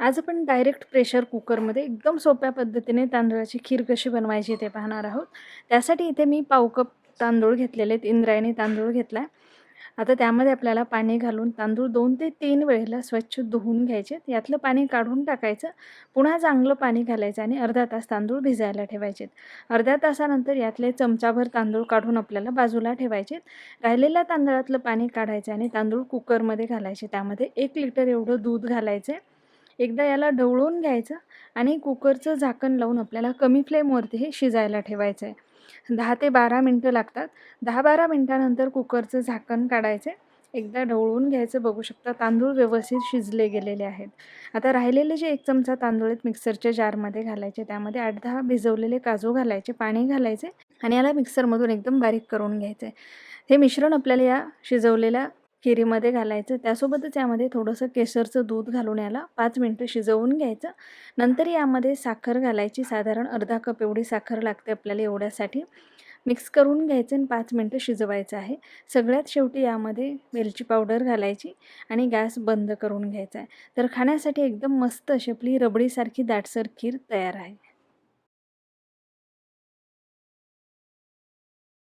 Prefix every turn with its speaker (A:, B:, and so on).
A: आज आपण direct pressure कुकरमध्ये एकदम सोप्या पद्धतीने तांदळाची खीर कशी बनवायची ते पाहणार आहोत. त्यासाठी इथे मी पाव कप तांदूळ घेतलेले आहेत. इंद्रायणी तांदूळ घेतला आता त्यामध्ये आपल्याला पाणी घालून तांदूळ दोन ते तीन वेळेला स्वच्छ धुवून घ्यायचे. यातलं पाणी काढून टाकायचं. पुन्हा चांगलं पाणी घालायचं आणि अर्धा तास तांदूळ भिजायला ठेवायचे अर्ध्या तासानंतर यातले चमचाभर तांदूळ काढून आपल्याला बाजूला ठेवायचे. राहिलेल्या तांदळातलं पाणी काढायचं आणि तांदूळ कुकरमध्ये घालायचे. त्यामध्ये एक लिटर एवढं दूध घालायचं एकदा याला ढवळून घ्यायचं आणि कुकरचं झाकण लावून आपल्याला कमी फ्लेमवरती हे शिजायला ठेवायचं आहे दहा ते बारा मिनटं लागतात. दहा बारा मिनटानंतर कुकरचं झाकण काढायचं एकदा ढवळून घ्यायचं. बघू शकता तांदूळ व्यवस्थित शिजले गेलेले आहेत. आता राहिलेले जे एक चमचा तांदूळ आहेत मिक्सरच्या जारमध्ये घालायचे. त्यामध्ये आठ दहा भिजवलेले काजू घालायचे पाणी घालायचे आणि याला मिक्सरमधून एकदम बारीक करून घ्यायचं आहे हे मिश्रण आपल्याला या शिजवलेल्या खिरीमध्ये घालायचं. त्यासोबतच यामध्ये थोडंसं केसरचं दूध घालून याला पाच मिनटं शिजवून घ्यायचं. नंतर यामध्ये साखर घालायची. साधारण अर्धा कप एवढी साखर लागते आपल्याला एवढ्यासाठी. मिक्स करून घ्यायचं आणि पाच मिनटं शिजवायचं आहे. सगळ्यात शेवटी यामध्ये वेलची पावडर घालायची आणि गॅस बंद करून घ्यायचा आहे. तर खाण्यासाठी एकदम मस्त अशी आपली रबडीसारखी दाटसर खीर तयार आहे.